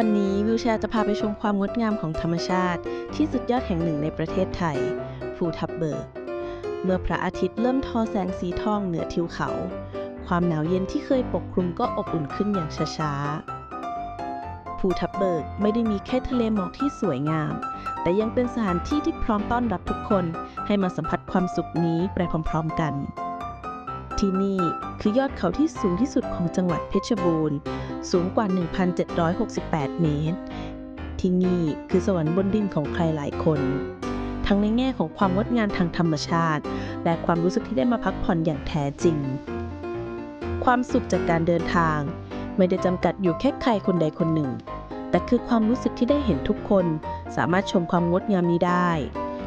วันนี้วิวแชร์จะพาไปชมความงดงามของธรรมชาติ ที่สุดยอดแห่งหนึ่งในประเทศไทย ภูทับเบิก เมื่อพระอาทิตย์เริ่มทอแสงสีทองเหนือทิวเขา ความหนาวเย็นที่เคยปกคลุมก็อบอุ่นขึ้นอย่างช้าๆ ภูทับเบิกไม่ได้มีแค่ทะเลหมอกที่สวยงาม แต่ยังเป็นสถานที่ที่พร้อมต้อนรับทุกคนให้มาสัมผัสความสุขนี้ไปพร้อมๆกันที่นี่คือยอดเขาที่สูงที่สุดของจังหวัดเพชรบูรณ์ สูงกว่า 1,768 เมตร ที่นี่คือสวรรค์บนดินของใครหลายคน ทั้งในแง่ของความงดงามทางธรรมชาติ และความรู้สึกที่ได้มาพักผ่อนอย่างแท้จริง ความสุขจากการเดินทาง ไม่ได้จำกัดอยู่แค่ใครคนใดคนหนึ่ง แต่คือความรู้สึกที่ได้เห็นทุกคนสามารถชมความงดงามนี้ได้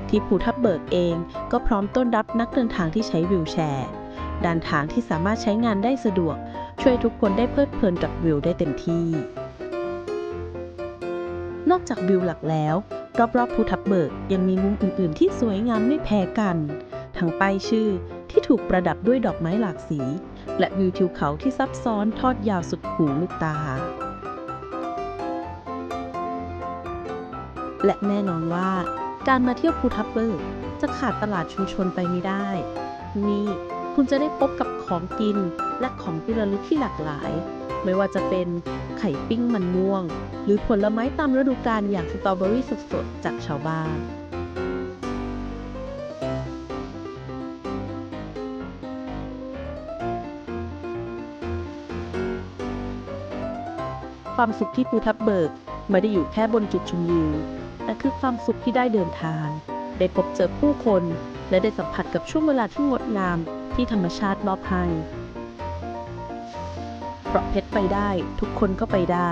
ที่ภูทับเบิกเองก็พร้อมต้อนรับนักเดินทางที่ใช้วิวแชร์ด้านทางที่สามารถใช้งานได้สะดวก ช่วยทุกคนได้เพลิดเพลินกับวิวได้เต็มที่ นอกจากวิวหลักแล้ว รอบๆภูทับเบิกยังมีมุมอื่นๆ ที่สวยงามไม่แพ้กัน ทั้งป้ายชื่อที่ถูกประดับด้วยดอกไม้หลากสี และวิวทิวเขาที่ซับซ้อนทอดยาวสุดหูลูกตา และแน่นอนว่า การมาเที่ยวภูทับเบิกจะขาดตลาดชุมชนไปไม่ได้ นี่ คุณจะได้พบกับของกินและของที่ระลึกที่หลากหลาย ไม่ว่าจะเป็นไข่ปิ้งมันม่วง หรือผลไม้ตามฤดูกาลอย่างสตรอเบอรี่สดๆ จากชาวบ้านความสุขที่ภูทับเบิกไม่ได้อยู่แค่บนจุดชมวิว แต่คือความสุขที่ได้เดินทาง ได้พบเจอผู้คน และได้สัมผัสกับช่วงเวลาที่งดงาม ที่ธรรมชาติมอบให้เพราะเพชรไปได้ทุกคนก็ไปได้